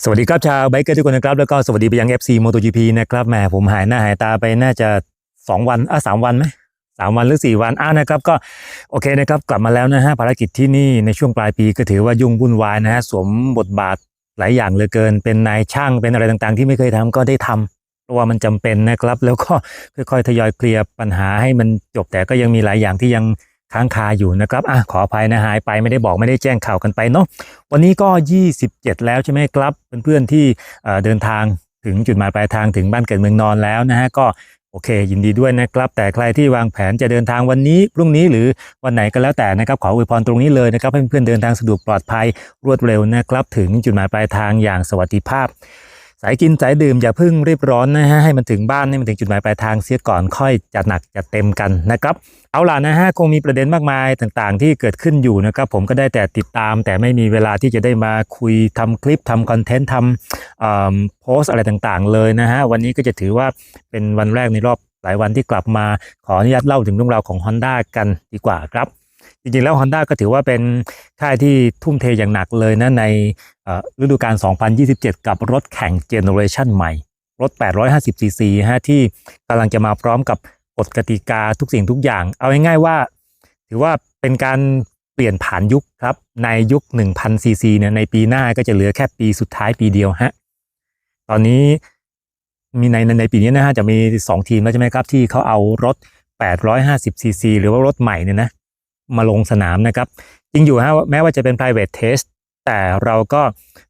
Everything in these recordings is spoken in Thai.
สวัสดีครับชาวไบเกอร์ทุกคนนะครับ แล้วก็สวัสดีไปยัง FC MotoGP นะครับแหมผมหายหน้าหายตาไปน่าจะ 2 วันอะสามวันไหมสามวันหรือ4วันอะนะครับก็โอเคนะครับกลับมาแล้วนะฮะภารกิจที่นี่ในช่วงปลายปีก็ถือว่ายุ่งวุ่นวายนะฮะสวมบทบาทหลายอย่างเหลือเกิน เป็นนายช่างเป็นอะไรต่างๆ ที่ไม่เคยทำก็ได้ทำเพราะว่ามันจำเป็นนะครับ แล้วก็ค่อยๆทยอยเคลียร์ปัญหาให้มันจบแต่ก็ยังมีหลายอย่างที่ยัง ค้างคาอยู่นะครับอะขออภัยนะหายไปไม่ได้บอกไม่ได้แจ้งข่าวกันไปเนาะวันนี้ก็ 27 แล้วใช่ไหมครับเพื่อนๆที่เดินทางถึงจุดหมายปลายทางถึงบ้านเกิดเมืองนอนแล้วนะฮะก็โอเค ยินดีด้วยนะครับ แต่ใครที่วางแผนจะเดินทางวันนี้พรุ่งนี้หรือวันไหนก็แล้วแต่นะครับ ขออวยพรตรงนี้เลยนะครับ ให้เพื่อนๆเดินทางสะดวกปลอดภัยรวดเร็วนะครับ ถึงจุดหมายปลายทางอย่างสวัสดิภาพ สายกินสายดื่มอย่าเพิ่งรีบร้อนนะฮะให้มันถึงบ้านให้มันถึงจุดหมายปลายทางเสียก่อนค่อยจัดหนักจัดเต็มกันนะครับ เอาล่ะนะฮะคงมีประเด็นมากมายต่างๆ ที่เกิดขึ้นอยู่นะครับ ผมก็ได้แต่ติดตาม แต่ไม่มีเวลาที่จะได้มาคุยทำคลิปทำคอนเทนต์ทำอ่อโพสอะไรต่างๆ เลยนะฮะวันนี้ก็จะถือว่าเป็นวันแรกในรอบหลายวันที่กลับมาขออนุญาตเล่าถึงเรื่องราวของ Honda กันดีกว่าครับ จริงๆแล้ว Honda ก็ถือว่าเป็นค่ายที่ทุ่มเทอย่างหนักเลยนะในฤดูกาล 2027 กับรถแข่งเจเนอเรชันใหม่ รถ 850 ซีซีฮะที่กำลังจะมาพร้อมกับกฎกติกาทุกสิ่งทุกอย่าง เอาง่ายๆว่า ถือว่าเป็นการเปลี่ยนผ่านยุคครับ ในยุค 1,000 ซีซีเนี่ยในปีหน้าก็จะเหลือแค่ปีสุดท้ายปีเดียวฮะตอนนี้มีในในในปีนี้นะฮะจะมี 2 ทีมแล้วใช่ไหมครับ ที่เขาเอารถ 850 ซีซีหรือว่ารถใหม่เนี่ยนะ มาลงสนามนะครับจริงอยู่ฮะแม้ว่าจะเป็น private test แต่เราก็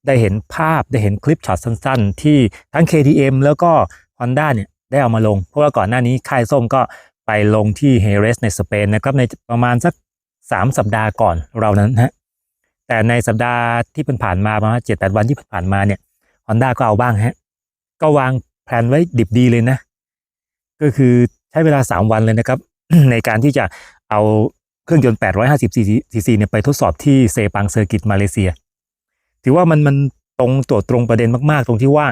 ได้เห็นภาพได้เห็นคลิปช็อตสั้นๆ ที่ทั้ง KTM แล้วก็ Honda เนี่ยได้เอามาลง เพราะว่าก่อนหน้านี้ค่ายส้มก็ไปลงที่เฮเรสในสเปนนะครับในประมาณสัก 3 สัปดาห์ก่อนเรานั้นฮะแต่ในสัปดาห์ที่ผ่านมาประมาณเจ็ดแปดวันที่ผ่านมาเนี่ย Honda ก็เอาบ้างฮะก็วางแผนไว้ดิบดีเลยนะ ก็คือใช้เวลา 3 วันเลยนะครับ ในการที่จะเอา เครื่องยนต์ 850 ซีซีเนี่ยไปทดสอบที่เซปังเซอร์กิตมาเลเซีย ถือว่ามันมันตรงตัวตรงประเด็นมากๆ ตรงที่ว่า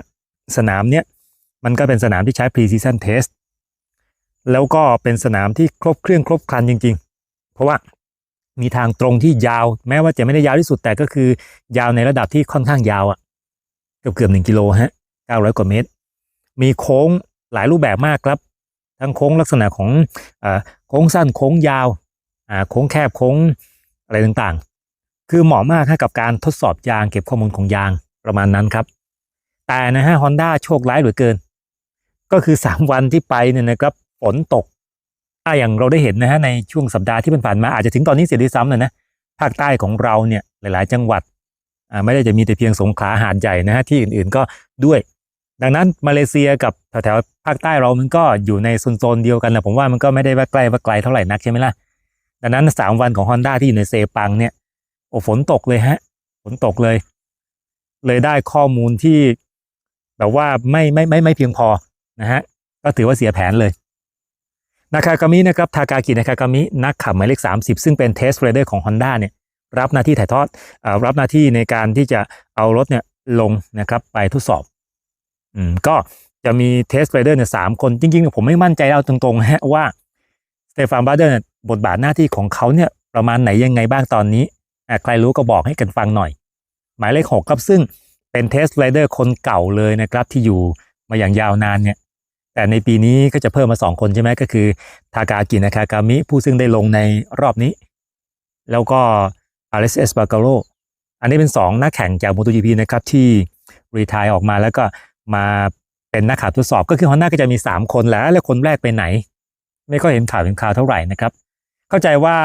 สนามเนี้ยมันก็เป็นสนามที่ใช้ pre-season test แล้วก็เป็นสนามที่ครบเครื่องครบครันจริง ๆ เพราะว่ามีทางตรงที่ยาว แม้ว่าจะไม่ได้ยาวที่สุดแต่ก็คือยาวในระดับที่ค่อนข้างยาวอะ่ะเกือบเกือบหนึ่งกิโลฮะเก้าร้อยกว่าเมตร มีโค้งหลายรูปแบบมากครับ ทั้งโค้งลักษณะของอาโค้งสั้นโค้งยาว โค้งแคบโค้งอะไรต่างๆ คือเหมาะมากให้กับการทดสอบยางเก็บข้อมูลของยางประมาณนั้นครับ แต่นะฮะฮอนด้าโชคร้ายเหลือเกิน ก็คือ 3 วันที่ไปเนี่ยนะครับฝนตกอ่าอย่างเราได้เห็นนะฮะในช่วงสัปดาห์ที่ผ่านมาอาจจะถึงตอนนี้เสียด้วยซ้ำนะนะภาคใต้ของเราเนี่ยหลาย ๆ จังหวัดอ่าไม่ได้จะมีแต่เพียงสงขลาหาดใหญ่นะฮะที่อื่นๆก็ด้วย ดังนั้นมาเลเซียกับแถวๆภาคใต้เรามันก็อยู่ในโซนๆเดียวกันนะผมว่ามันก็ไม่ได้ว่าใกล้ว่าไกลเท่าไหร่นักใช่ไหมล่ะ ดังนั้นสามวันของ Honda ที่อยู่ในเซปังเนี่ยโอ้ฝนตกเลยฮะ ฝนตกเลย เลยได้ข้อมูลที่แบบว่าไม่ไม่ไม่ไม่เพียงพอนะฮะก็ถือว่าเสียแผนเลยนาคากามินะครับทากากินาคากามินักขับหมายเลข 30 ซึ่งเป็นเทสเรเดอร์ของ Honda เนี่ยรับหน้าที่ถ่ายทอดอรับหน้าที่ในการที่จะเอารถเนี่ยลงนะครับไปทดสอบอืมก็จะมีเทสไรเดอร์เนี่ยสามคนจริงๆ ผมไม่มั่นใจเอาตรงๆฮะว่า สเตฟานบาเดอร์เนี่ยบทบาทหน้าที่ของเขาเนี่ยประมาณไหนยังไงบ้างตอนนี้ ใครรู้ก็บอกให้กันฟังหน่อย หมายเลขหกครับซึ่งเป็นเทสไรเดอร์คนเก่าเลยนะครับที่อยู่มาอย่างยาวนานเนี่ยแต่ในปีนี้ก็จะเพิ่มมาสองคนใช่ไหมก็คือ ทากากินาคากามิ ผู้ซึ่งได้ลงในรอบนี้ แล้วก็อเลสเอสปา a าโ o อันนี้เป็นสองนักแข่งจาก MotoGP นะครับที่รีทายออกมาแล้วก็มาเป็นนักขับทดสอบก็คือ Honda ก็จะมี 3 คนแล้ว แล้วคนแรกไปไหน ไม่ค่อยเห็นข่าวเห็นข่าวเท่าไหร่นะครับ เข้าใจว่า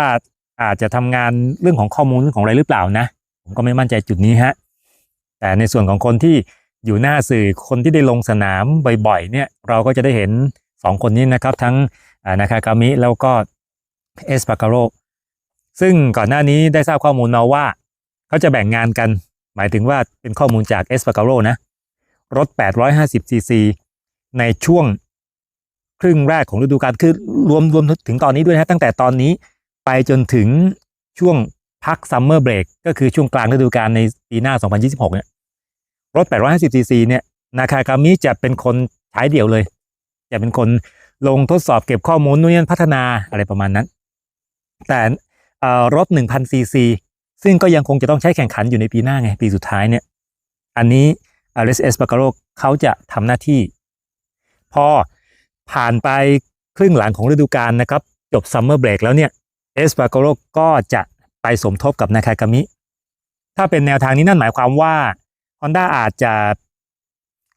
อาจจะทำงานเรื่องของข้อมูลเรื่องของอะไรหรือเปล่านะ ผมก็ไม่มั่นใจจุดนี้ฮะแต่ในส่วนของคนที่อยู่หน้าสื่อคนที่ได้ลงสนามบ่อยๆเนี่ยเราก็จะได้เห็น 2 คนนี้นะครับ ทั้งนาคากามิแล้วก็เอสปาการโรซึ่งก่อนหน้านี้ได้ทราบข้อมูลมาว่า เขาจะแบ่งงานกัน หมายถึงว่าเป็นข้อมูลจากเอสปาการโรนะ รถ 850ซีซีในช่วง ครึ่งแรกของฤดูกาลคือรวมรวมถึงตอนนี้ด้วยนะตั้งแต่ตอนนี้ไปจนถึงช่วงพักซัมเมอร์เบรกก็คือช่วงกลางฤดูกาลในปีหน้า 2026 เนี่ยรถ 850 ซีซีเนี่ยนาคากามิจะเป็นคนใช้เดี่ยวเลย จะเป็นคนลงทดสอบเก็บข้อมูลนู่นนี่พัฒนาอะไรประมาณนั้น แต่รถ 1,000 ซีซี ซึ่งก็ยังคงจะต้องใช้แข่งขันอยู่ในปีหน้าไง ปีสุดท้ายเนี่ย อันนี้อ r ร s บา a าโ o เขาจะทำหน้าที่ พอ ผ่านไปครึ่งหลังของฤดูกาลนะครับ จบซัมเมอร์เบรกแล้วเนี่ยเอสปาโกโ o ก็จะไปสมทบกับนาคากามิ ถ้าเป็นแนวทางนี้นั่นหมายความว่า Honda อาจจะ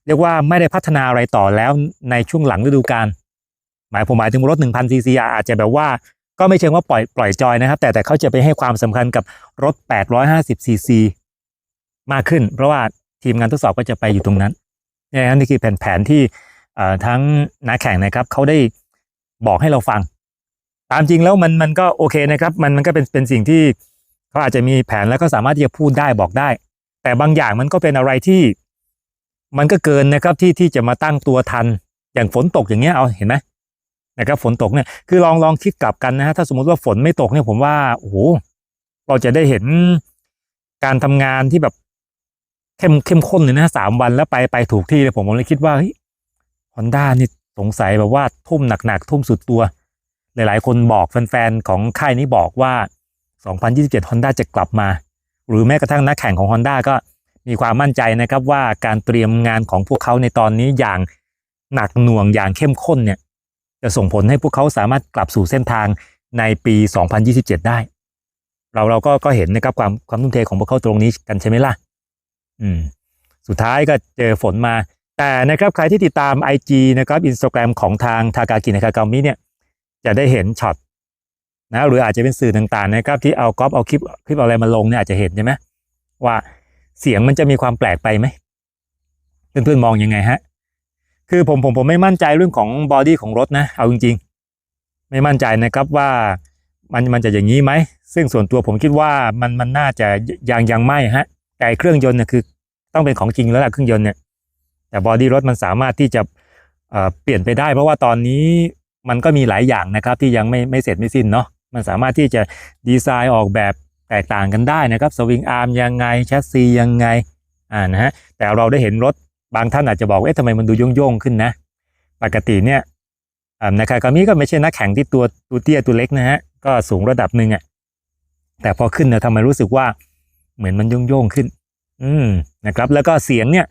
เรียกว่าไม่ได้พัฒนาอะไรต่อแล้วในช่วงหลังฤดูกาลหมายผมหมายถึงรถ 1,000ซีซีอาจจะแบบว่าก็ไม่เชิงว่าปล่อยปล่อยจอยนะครับ แต่แต่เขาจะไปให้ความสำคัญกับรถ 850ซีซีมากขึ้น เพราะว่าทีมงานทดสอบก็จะไปอยู่ตรงนั้นนี่นนี่คือแผนแผนที่ ทั้งนักแข่งนะครับเขาได้บอกให้เราฟัง ตามจริงแล้วมันมันก็โอเคนะครับ มันมันก็เป็นเป็นสิ่งที่เขาอาจจะมีแผนแล้วก็สามารถที่จะพูดได้บอกได้ แต่บางอย่างมันก็เป็นอะไรที่ มันก็เกินนะครับที่ที่จะมาตั้งตัวทัน อย่างฝนตกอย่างเงี้ยเอาเห็นไหมนะครับฝนตกเนี่ยคือลองลองคิดกลับกันนะฮะถ้าสมมติว่าฝนไม่ตกเนี่ยผมว่าโอ้โหเราจะได้เห็นการทำงานที่แบบเข้มเข้มข้นเลยนะสามวันแล้วไปไปถูกที่เลยผมผมเลยคิดว่าเฮ้ย อนด้านี่สงสัยแบบว่าทุ่มหนักๆ ทุ่มสุดตัว หลายๆ คนบอกแฟนๆ ของค่ายนี้บอกว่า 2027 Honda จะกลับมา หรือแม้กระทั่งนักแข่งของ Honda ก็มีความมั่นใจนะครับว่าการเตรียมงานของพวกเขาในตอนนี้อย่างหนักหน่วงอย่างเข้มข้นเนี่ยจะส่งผลให้พวกเขาสามารถกลับสู่เส้นทางในปี 2027 ได้ เราเราก็ก็เห็นนะครับความความทุ่มเทของพวกเขาตรงนี้กันใช่ไหมล่ะ อืม สุดท้ายก็เจอฝนมา แต่นะครับใครที่ติดตาม IG นะครับอินสตาแกรมของทางทากากินากากามิเนี่ยจะได้เห็นช็อตนะหรืออาจจะเป็นสื่อต่างๆนะครับที่เอาก๊อปเอาคลิปคลิปอาอะไรมาลงเนี่ยอาจจะเห็นใช่ไหมว่าเสียงมันจะมีความแปลกไปไหมเพื่อนๆมองยังไงฮะคือผมผมผมไม่มั่นใจเรื่องของบอดี้ของรถนะเอาจริงๆ ไม่มั่นใจนะครับว่ามันมันจะอย่างนี้ไหม ซึ่งส่วนตัวผมคิดว่ามันมันน่าจะยังยังไม่ฮะแต่เครื่องยนต์เนี่ยคือต้องเป็นของจริงแล้วล่ะเครื่องยนต์เนี่ย แต่บอดี้รถมันสามารถที่จะเปลี่ยนไปได้ เพราะว่าตอนนี้มันก็มีหลายอย่างนะครับที่ยังไม่ไม่เสร็จไม่สิ้นเนาะมันสามารถที่จะดีไซน์ออกแบบแตกต่างกันได้นะครับสวิงอาร์มยังไงแชสซียังไงอ่านะฮะแต่เราได้เห็นรถบางท่านอาจจะบอกเอ๊ะทำไมมันดูโย่งๆขึ้นนะ ปกติเนี่ยนะครับกามิก็ไม่ใช่นักแข่งที่ตัวตัวเตี้ยตัวเล็กนะฮะก็สูงระดับหนึ่งอะแต่พอขึ้นเนี่ยทำไมรู้สึกว่าเหมือนมันโย่งๆขึ้น อืมนะครับ แล้วก็เสียงเนี่ย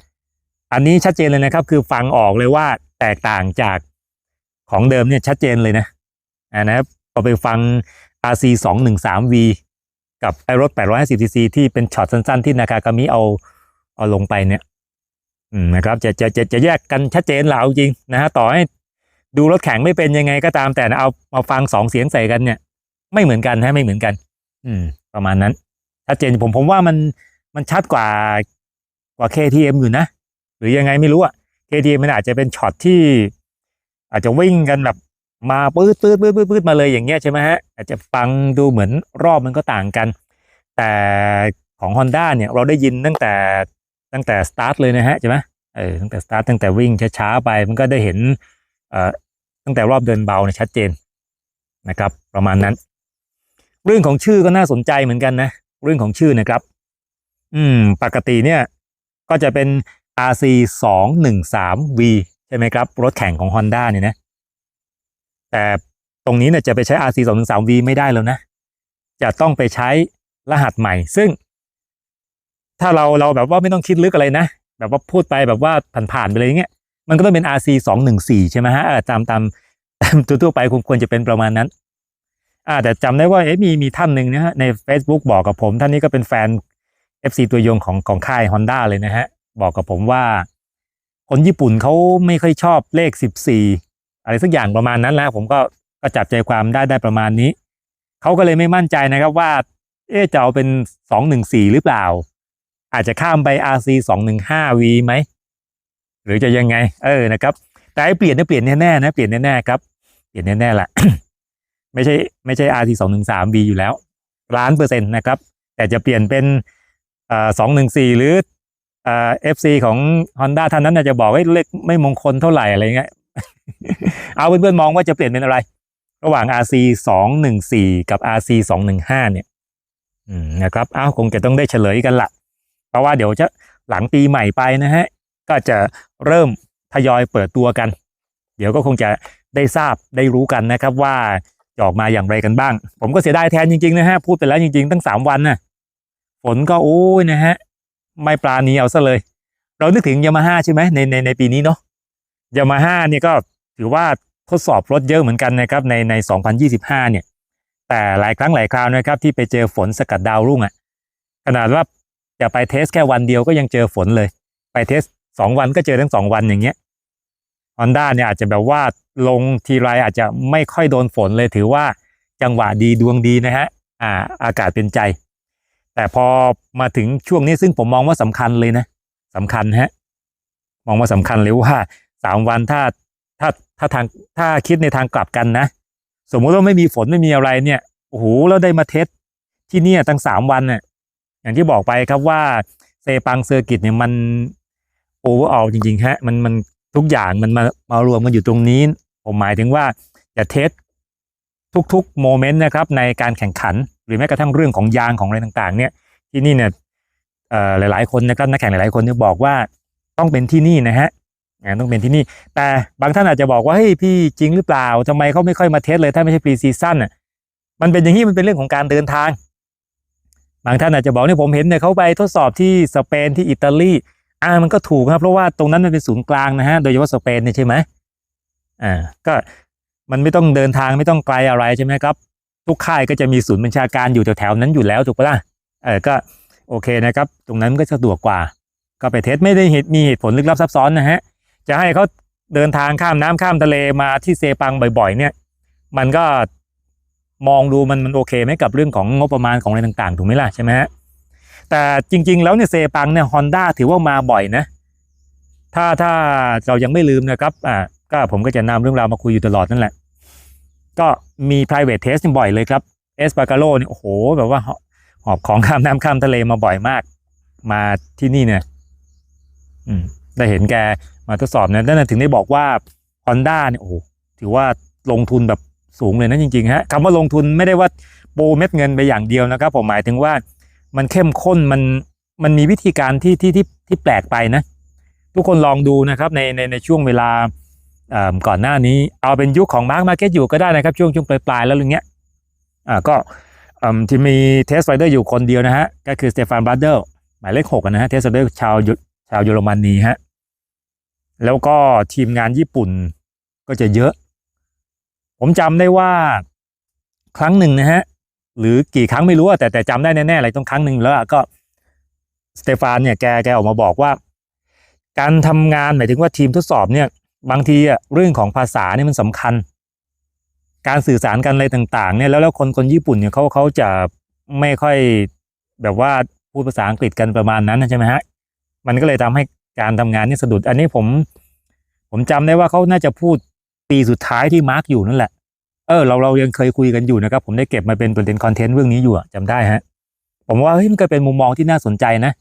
อันนี้ชัดเจนเลยนะครับ คือฟังออกเลยว่าแตกต่างจากของเดิมเนี่ยชัดเจนเลยนะอ่านะครับพอไปฟัง RC 2 1 3 V กับไอรถ850 cc ที่เป็นช็อตสั้นๆ ที่นากากามิเอาเอาลงไปเนี่ยอืมนะครับจะจะจะจะแยกกันชัดเจนเหลาจริงนะฮะต่อให้ดูรถแข่งไม่เป็นยังไงก็ตามแต่เอามาฟังสองเสียงใส่กันเนี่ย ไม่เหมือนกันฮะไม่เหมือนกัน อืม ประมาณนั้นชัดเจนผมผมว่ามันมันชัดกว่ากว่า KTM อยู่นะ หรือยังไงไม่รู้อะ KTM มันอาจจะเป็นช็อตที่ อาจจะวิ่งกันแบบมาปืดปื๊ดปื๊ดปื๊ดปื๊ดมาเลยอย่างเงี้ยใช่ไหมฮะอาจจะฟังดูเหมือนรอบมันก็ต่างกัน แต่ของ Honda เนี่ยเราได้ยินตั้งแต่ตั้งแต่สตาร์ทเลยนะฮะใช่ไหมเออตั้งแต่สตาร์ทตั้งแต่วิ่งช้าๆไปมันก็ได้เห็นเอ่อตั้งแต่รอบเดินเบาเนี่ยชัดเจนนะครับ ประมาณนั้น เรื่องของชื่อก็น่าสนใจเหมือนกันนะ เรื่องของชื่อนะครับ อืม ปกติเนี่ย ก็จะเป็น RC 2 1 3 V ใช่ไหมครับ รถแข่งของ Honda เนี่ยนะ แต่ตรงนี้เนี่ยจะไปใช้ RC 2 1 3 V ไม่ได้แล้วนะ จะต้องไปใช้รหัสใหม่ ซึ่ง ถ้าเราเราแบบว่าไม่ต้องคิดลึกอะไรนะ แบบว่าพูดไปแบบว่าผ่านๆไปเลยอย่างเงี้ย มันก็ต้องเป็น RC 2 1 4ใช่ไหมฮะตามตามตามทั่วไปควรจะเป็นประมาณนั้น อ่า แต่จำได้ว่าเอ๊ะมีมีท่านหนึ่งนะฮะใน Facebook บอกกับผม ท่านนี้ก็เป็นแฟน FC ตัวยงของของค่าย Honda เลยนะฮะ บอกกับผมว่า คนญี่ปุ่นเขาไม่ค่อยชอบเลข14อะไรสักอย่างประมาณนั้นแล้ว ผมก็ก็จับใจความได้ได้ประมาณนี้เขาก็เลยไม่มั่นใจนะครับว่า เอ๊จะเอาเป็น214หรือเปล่า อาจจะข้ามไป RC 215V ไหมหรือจะยังไง เออนะครับ แต่เปลี่ยนเนี่ยเปลี่ยนแน่ๆนะเปลี่ยนแน่ๆครับเปลี่ยนแน่ๆแหละไม่ใช่ไม่ใช่ RT 2 1 3 V อยู่แล้วล้านเปอร์เซ็นต์นะครับ แต่จะเปลี่ยนเป็นสองหนึ่งสี่หรือ เอฟซีของ Honda ท่านนั้นจะบอกว่าเลขไม่มงคลเท่าไหร่อะไรเงี้ย เอาเพื่อนๆมองว่าจะเปลี่ยนเป็นอะไร ระหว่าง RC สองหนึ่งสี่กับ RC สองหนึ่งห้าเนี่ยอืมนะครับ อ้าวคงจะต้องได้เฉลยกันละเพราะว่าเดี๋ยวจะหลังปีใหม่ไปนะฮะ ก็จะเริ่มทยอยเปิดตัวกัน เดี๋ยวก็คงจะได้ทราบได้รู้กันนะครับว่าจะออกมาอย่างไรกันบ้าง ผมก็เสียดายแทนจริงๆนะฮะ พูดไปแล้วจริงๆ ตั้งสามวันน่ะฝนก็โอ้ยนะฮะ ไม่ปราณีเอาซะเลย เรานึกถึงยามาฮ่าใช่ไหมในในในปีนี้เนาะยามาฮ่าเนี่ยก็ถือว่าทดสอบรถเยอะเหมือนกันนะครับในใน 2025 เนี่ย แต่หลายครั้งหลายคราวนะครับที่ไปเจอฝนสกัดดาวรุ่งอะ่ะขนาดว่าจะไปเทสแค่วันเดียวก็ยังเจอฝนเลย ไปเทสสองวันก็เจอทั้งสองวันอย่างเงี้ยฮอนด้าเนี่ยอาจจะแบบว่าลงทีไรอาจจะไม่ค่อยโดนฝนเลยถือว่าจังหวะดีดวงดีนะฮะอ่าอากาศเป็นใจ แต่พอมาถึงช่วงนี้ซึ่งผมมองว่าสำคัญเลยนะสำคัญฮะ มองว่าสำคัญเลยว่าสามวันถ้าถ้าถ้าทางถ้าคิดในทางกลับกันนะ สมมุติว่าไม่มีฝนไม่มีอะไรเนี่ยโอ้โหแล้วได้มาเทสที่เนี่ยตั้งสามวันเนี่ยอย่างที่บอกไปครับว่าเซปังเซอร์กิตเนี่ยมันโอเวอร์ออลจริงๆฮะมันมันทุกอย่างมันมามารวมกันอยู่ตรงนี้ ผมหมายถึงว่าจะเทสทุกๆโมเมนต์นะครับในการแข่งขัน หรือแม้กระทั่งเรื่องของยางของอะไรต่างๆ เนี่ยที่นี่เนี่ยหลายๆคนนะครับนักแข่งหลายๆคนเนี่ยบอกว่าต้องเป็นที่นี่นะฮะต้องเป็นที่นี่ แต่บางท่านอาจจะบอกว่าเฮ้ยพี่จริงหรือเปล่าทำไมเขาไม่ค่อยมาเทสเลยถ้าไม่ใช่ปรีซีซั่นอะมันเป็นอย่างนี้มันเป็นเรื่องของการเดินทาง บางท่านอาจจะบอกเนี่ยผมเห็นเนี่ยเขาไปทดสอบที่สเปนที่อิตาลีอ่ามันก็ถูกครับเพราะว่าตรงนั้นมันเป็นศูนย์กลางนะฮะโดยเฉพาะสเปนเนี่ยใช่ไหมอ่าก็มันไม่ต้องเดินทางไม่ต้องไกลอะไรใช่ไหมครับ ทุกค่ายก็จะมีศูนย์บัญชาการอยู่แถวๆนั้นอยู่แล้วถูกปะล่ะเออก็โอเคนะครับ ตรงนั้นก็สะดวกกว่า ก็ไปเทสไม่ได้เหตุมีเหตุผลลึกลับซับซ้อนนะฮะจะให้เขาเดินทางข้ามน้ำข้ามทะเลมาที่เซปังบ่อย ๆ เนี่ย มันก็มองดูมันมันโอเคไหมกับเรื่องของงบประมาณของอะไรต่างๆ ถูกไหมล่ะใช่ไหมฮะแต่จริง ๆ แล้วเนี่ยเซปังเนี่ยฮอนด้าถือว่ามาบ่อยนะ ถ้าถ้าเรายังไม่ลืมนะครับอ่าก็ผมก็จะนำเรื่องราวมาคุยอยู่ตลอดนั่นแหละ ก็มี private test บ่อยเลยครับเอสปาการโลเนี่ยโอ้โหแบบว่าหอบของข้ามน้ำข้ามทะเลมาบ่อยมาก มาที่นี่เนี่ยได้เห็นแกมาทดสอบเนี่ยนั่นนะถึงได้บอกว่า Honda เนี่ยโอ้โหถือว่าลงทุนแบบสูงเลยนะจริงๆฮะคำว่าลงทุนไม่ได้ว่าโปรเม็ดเงินไปอย่างเดียวนะครับ ผมหมายถึงว่ามันเข้มข้นมันมันมีวิธีการที่ที่ที่ที่แปลกไปนะ ทุกคนลองดูนะครับในในในช่วงเวลา ก่อนหน้านี้เอาเป็นยุคของมาร์ k มาเก็ตอยู่ก็ได้นะครับ ช่วงช่วงปลายๆแล้วอะไรเงี้ยก็ที่มีเทสไรเดอร์อยู่คนเดียวนะฮะ ก็คือสเตฟานบรัดเดอร์หมายเลขหกนะฮะเทสไรเดอร์ชาวชาวเยอรมนีฮะแล้วก็ทีมงานญี่ปุ่นก็จะเยอะ ผมจำได้ว่าครั้งหนึ่งนะฮะ หรือกี่ครั้งไม่รู้แต่แต่จำได้แน่ๆอะไรต้องครั้งหนึ่งแล้วก็สเตฟานเนี่ยแกแกออกมาบอกว่า การทำงานหมายถึงว่าทีมทดสอบเนี่ย บางทีอะเรื่องของภาษาเนี่ยมันสำคัญ การสื่อสารกันอะไรต่าง ๆ เนี่ยแล้วแล้วคนคนญี่ปุ่นเนี่ยเขาเขาจะไม่ค่อยแบบว่าพูดภาษาอังกฤษกันประมาณนั้นใช่ไหมฮะมันก็เลยทำให้การทำงานนี่สะดุด อันนี้ผม ผมจำได้ว่าเขาน่าจะพูดปีสุดท้ายที่มาร์กอยู่นั่นแหละเออเราเรายังเคยคุยกันอยู่นะครับ ผมได้เก็บมาเป็นประเด็นคอนเทนต์เรื่องนี้อยู่อะจำได้ฮะ ผมว่าเฮ้ยมันก็เป็นมุมมองที่น่าสนใจนะ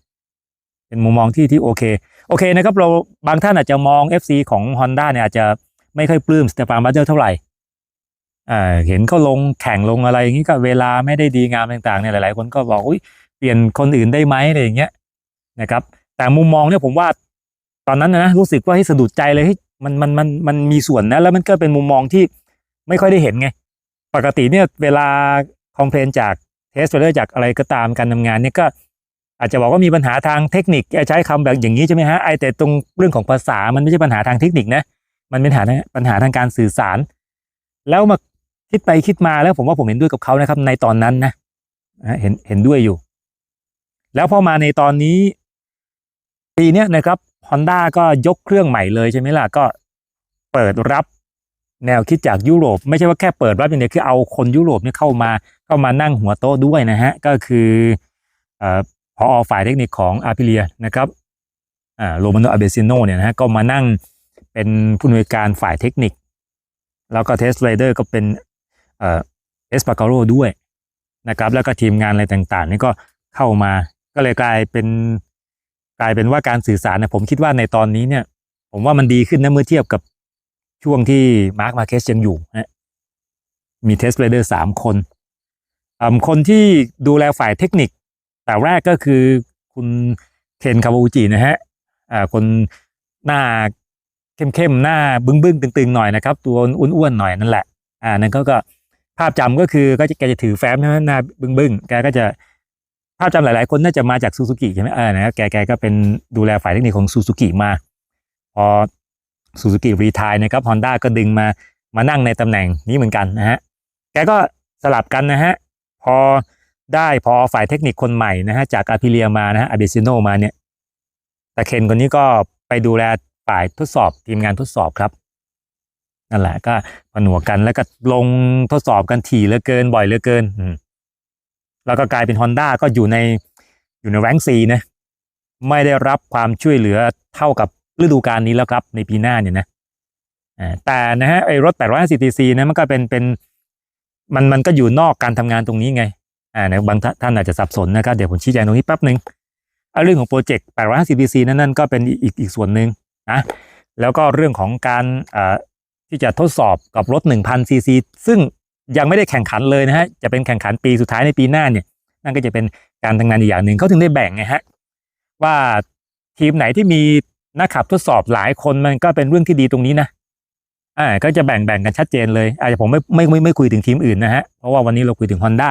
เป็นมุมมองที่ที่โอเค โอเคนะครับเราบางท่านอาจจะมอง FC ของ Honda เนี่ยอาจจะไม่ค่อยปลื้มสเตฟานบัตเตอร์เท่าไหร่อ่าเห็นเขาลงแข่งลงอะไรอย่างนี้ก็เวลาไม่ได้ดีงามต่างๆเนี่ยหลาย ๆ คนก็บอกอุ้ยเปลี่ยนคนอื่นได้ไหมอะไรอย่างเงี้ยนะครับ แต่มุมมองเนี่ยผมว่าตอนนั้นนะรู้สึกว่าให้สะดุดใจเลยเฮ้มันมันมันมันมีส่วนนะแล้วมันก็เป็นมุมมองที่ไม่ค่อยได้เห็นไง ปกติเนี่ยเวลาคอมเพลนจากเทสเ r อร์จากอะไรก็ตามการทำงานเนี่ยก็ อาจจะบอกว่ามีปัญหาทางเทคนิคใช้คำแบบอย่างนี้ใช่ไหมฮะไอแต่ตรงเรื่องของภาษามันไม่ใช่ปัญหาทางเทคนิคนะมันเป็นปัญหาปัญหาทางการสื่อสาร แล้วมาคิดไปคิดมาแล้วผมว่าผมเห็นด้วยกับเขานะครับ ในตอนนั้นนะเห็นเห็นด้วยอยู่ แล้วพอมาในตอนนี้ปีเนี้ยนะครับ Honda ก็ยกเครื่องใหม่เลยใช่ไหมล่ะก็เปิดรับแนวคิดจากยุโรป ไม่ใช่ว่าแค่เปิดรับอย่างเดียวคือเอาคนยุโรปเนี่ยเข้ามาเข้ามานั่งหัวโต๊ะด้วยนะฮะก็คืออ พอฝ่ายเทคนิคของอาพิเลียนะครับโรมาโนอาเบซิโนเนี่ยนะฮะก็มานั่งเป็นผู้อำนวยการฝ่ายเทคนิค แล้วก็เทสไรเดอร์ก็เป็นเอสปาการโรด้วยนะครับแล้วก็ทีมงานอะไรต่างๆ นี่ก็เข้ามาก็เลยกลายเป็นกลายเป็นว่าการสื่อสารเนี่ยผมคิดว่าในตอนนี้เนี่ย ผมว่ามันดีขึ้นนะเมื่อเทียบกับช่วงที่มาร์คมาเคสยังอยู่นะมีเทสไรเดอร์สามคน คนที่ดูแลฝ่ายเทคนิค แต่แรกก็คือคุณเคนคาวาอุจินะฮะอ่าคนหน้าเข้มๆหน้าบึ้งๆตึงๆหน่อยนะครับ ตัวอ้วนๆหน่อยนั่นแหละ อ่านั่นก็ก็ภาพจำก็คือก็จะแกจะถือแฟ้มใช่ไหมหน้าบึ้งๆแกก็จะภาพจำหลายๆ คนน่าจะมาจากซูซูกิใช่ไหมเออนะครับแกแกก็เป็นดูแลฝ่ายเทคนิคของซูซูกิมา พอซูซูกิรีทายนะครับฮอนด้าก็ดึงมามานั่งในตำแหน่งนี้เหมือนกันนะฮะแกก็สลับกันนะฮะพอ ได้พอฝ่ายเทคนิคคนใหม่นะฮะจากอาพิเลียมานะฮะอาเบซิโนมาเนี่ยแต่เคนคนนี้ก็ไปดูแลฝ่ายทดสอบทีมงานทดสอบครับนั่นแหละก็ผนวกกันแล้วก็ลงทดสอบกันถี่เหลือเกินบ่อยเหลือเกินอืแล้วก็กลายเป็น Honda ก็อยู่ในอยู่ในแรงซีนะไม่ได้รับความช่วยเหลือเท่ากับฤดูกาลนี้แล้วครับ ในปีหน้าเนี่ยนะแต่นะฮะไอ้รถ850 cc นะมันก็เป็นเป็นมันมันก็อยู่นอกการทำงานตรงนี้ไง อ่านะบางท่านอาจจะสับสนนะครับ เดี๋ยวผมชี้แจงตรงนี้แป๊บหนึ่งเรื่องของโปรเจกต์850 cc นั่นนั่นก็เป็นอีกอีกส่วนหนึ่งนะแล้วก็เรื่องของการที่จะทดสอบกับรถ1,000 cc ซึ่งยังไม่ได้แข่งขันเลยนะฮะ จะเป็นแข่งขันปีสุดท้ายในปีหน้าเนี่ย นั่นก็จะเป็นการทำงานอีกอย่างหนึ่งเขาถึงได้แบ่งไงฮะ ว่าทีมไหนที่มีนักขับทดสอบหลายคนมันก็เป็นเรื่องที่ดีตรงนี้นะ อ่า ก็จะแบ่งแบ่งกันชัดเจนเลย อาจจะผมไม่ไม่ไม่ไม่คุยถึงทีมอื่นนะฮะ เพราะว่าวันนี้เราคุยถึง Honda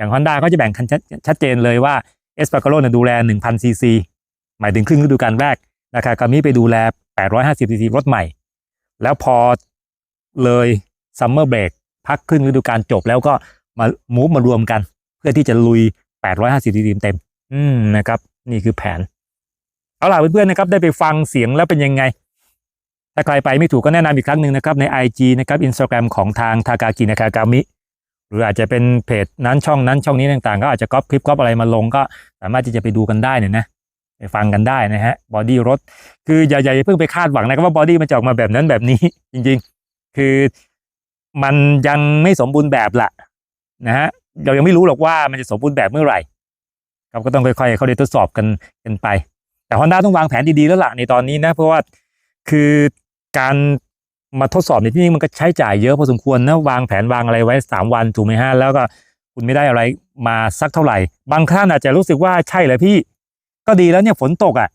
อย่าง Honda ก็จะแบ่งกันชัดเจนเลยว่าเอสปาโกโลเนี่ยดูแล 1,000 ซีซี หมายถึงครึ่งฤดูกาลแรกนะครับกามิไปดูแล 850 ซีซีรถใหม่ แล้วพอเลยซัมเมอร์เบรกพักครึ่งฤดูกาลจบแล้วก็มามูฟมารวมกัน เพื่อที่จะลุย 850 ซีซีเต็ม อืมนะครับ นี่คือแผน เอาล่ะเพื่อนๆนะครับ ได้ไปฟังเสียงแล้วเป็นยังไง ถ้าใครไปไม่ถูกก็แนะนำอีกครั้งหนึ่งนะครับใน IG นะครับ Instagram ของทางทากากินากากามิ หรืออาจจะเป็นเพจนั้นช่องนั้นช่องนี้ต่างๆ ก็อาจจะก๊อปคลิปก๊อปอะไรมาลงก็สามารถที่จะไปดูกันได้เนี่ยนะไปฟังกันได้นะฮะบอดี้รถคืออย่าอย่าเพิ่งไปคาดหวังนะครับว่าบอดี้มันจะออกมาแบบนั้นแบบนี้ จริง ๆ คือมันยังไม่สมบูรณ์แบบละนะฮะเรายังไม่รู้หรอกว่ามันจะสมบูรณ์แบบเมื่อไหร่ครับก็ต้องค่อยๆ เขาได้ทดสอบกันกันไป แต่ Honda ต้องวางแผนดีๆแล้วล่ะในตอนนี้นะ เพราะว่าคือการ มาทดสอบในที่นี้มันก็ใช้จ่ายเยอะพอสมควรนะวางแผนวางอะไรไว้สามวันถูกไหมฮะแล้วก็คุณไม่ได้อะไรมาสักเท่าไหร่ บางท่านอาจจะรู้สึกว่าใช่เลยพี่ ก็ดีแล้วเนี่ยฝนตกอะ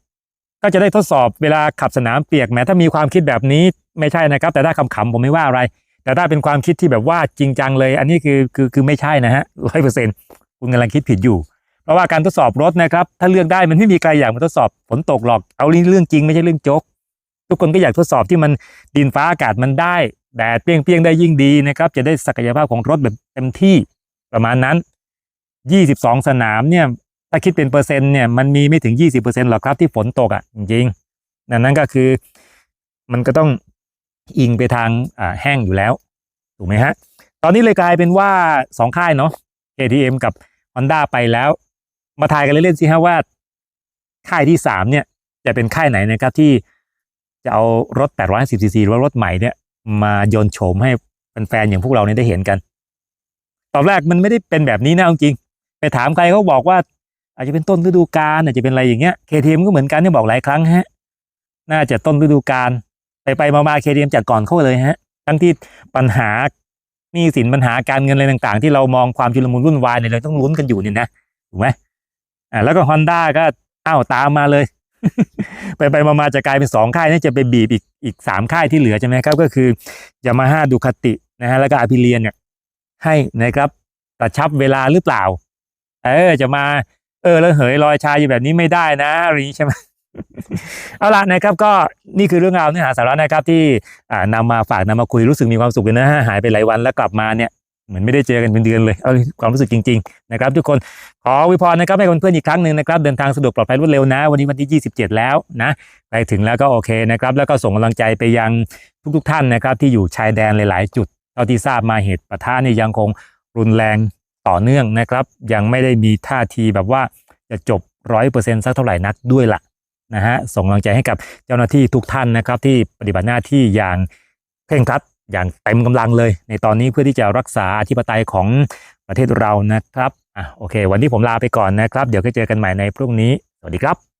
ก็จะได้ทดสอบเวลาขับสนามเปียกแม้ถ้ามีความคิดแบบนี้ไม่ใช่นะครับ แต่ถ้าคำๆผมไม่ว่าอะไร แต่ถ้าเป็นความคิดที่แบบว่าจริงจังเลย อันนี้คือคือคือไม่ใช่นะฮะร้อยเปอร์เซ็นต์คุณกำลังคิดผิดอยู่ เพราะว่าการทดสอบรถนะครับ ถ้าเลือกได้มันไม่มีใครอยากมาทดสอบฝนตกหรอกเอาเรื่องจริงไม่ใช่เรื่องโจ๊ก ทุกคนก็อยากทดสอบที่มันดินฟ้าอากาศมันได้แดดเปรี้ยงๆได้ยิ่งดีนะครับ จะได้ศักยภาพของรถแบบเต็มที่ประมาณนั้น 22 สนามเนี่ยถ้าคิดเป็นเปอร์เซ็นต์เนี่ยมันมีไม่ถึง 20%หรอกครับที่ฝนตกอะจริงๆนั่นนั่นก็คือมันก็ต้องอิงไปทางแห้งอยู่แล้ว ถูกไหมฮะ ตอนนี้เลยกลายเป็นว่าสองค่ายเนาะ KTM กับ Honda ไปแล้ว มาทายกันเล่นๆสิฮะว่า ค่ายที่สามเนี่ย จะเป็นค่ายไหนนะครับที่ จะเอารถ 850ซีซีหรือว่ารถใหม่เนี่ย มาโยนโฉมให้แฟนๆอย่างพวกเราเนี่ยได้เห็นกัน ตอนแรกมันไม่ได้เป็นแบบนี้นะจริง ไปถามใครเขาบอกว่า อาจจะเป็นต้นฤดูกาลอาจจะเป็นอะไรอย่างเงี้ย KTM ก็เหมือนกันเนี่ยบอกหลายครั้งฮะ น่าจะต้นฤดูกาลไปไปมาๆ KTM จัดก่อนเข้าเลยฮะ ทั้งที่ปัญหานี้สินปัญหาการเงินอะไรต่าง ๆ ที่เรามองความชุลมุนวุ่นวายเนี่ยเราต้องลุ้นกันอยู่เนี่ยนะถูกไหมอ่าแล้วก็ Honda ก็อ้าวตามมาเลย ไปไปมาจะกลายเป็นสองค่ายนี่จะไปบีบอีกอีกสามค่ายที่เหลือใช่ไหมครับก็คือยามาฮ่าดูคาตินะฮะแล้วก็อาพิเลียนเนี่ยให้นะครับกระชับเวลาหรือเปล่า เออจะมา เออแล้วเหยลอยชายอยู่แบบนี้ไม่ได้นะอะไรนี้ใช่ไหมเอาละนะครับก็นี่คือเรื่องราวเนื้อหาสาระนะครับที่อ่านำมาฝากนำมาคุยรู้สึกมีความสุขเลยนะฮะหายไปหลายวันแล้วกลับมาเนี่ย เหมือนไม่ได้เจอกันเป็นเดือนเลยเอาความรู้สึกจริงๆนะครับทุกคนขอวยพรนะครับให้เพื่อนๆอีกครั้งหนึ่งนะครับเดินทางสะดวกปลอดภัยรวดเร็วนะ วันนี้วันที่ 27 แล้วนะไปถึงแล้วก็โอเคนะครับแล้วก็ส่งกำลังใจไปยังทุกๆท่านนะครับที่อยู่ชายแดนหลายๆ จุดเท่าที่ทราบมาเหตุปะทะเนี่ยยังคงรุนแรงต่อเนื่องนะครับ ยังไม่ได้มีท่าทีแบบว่าจะจบร้อยเปอร์เซ็นต์สักเท่าไหร่นักด้วยล่ะนะฮะส่งกำลังใจให้กับเจ้าหน้าที่ทุกท่านนะครับที่ปฏิบัติหน้าที่อย่างเคร่งครัด อย่างเต็มกำลังเลย ในตอนนี้เพื่อที่จะรักษาอธิปไตยของประเทศเรานะครับอะโอเค วันนี้ผมลาไปก่อนนะครับ เดี๋ยวก็เจอกันใหม่ในพรุ่งนี้ สวัสดีครับ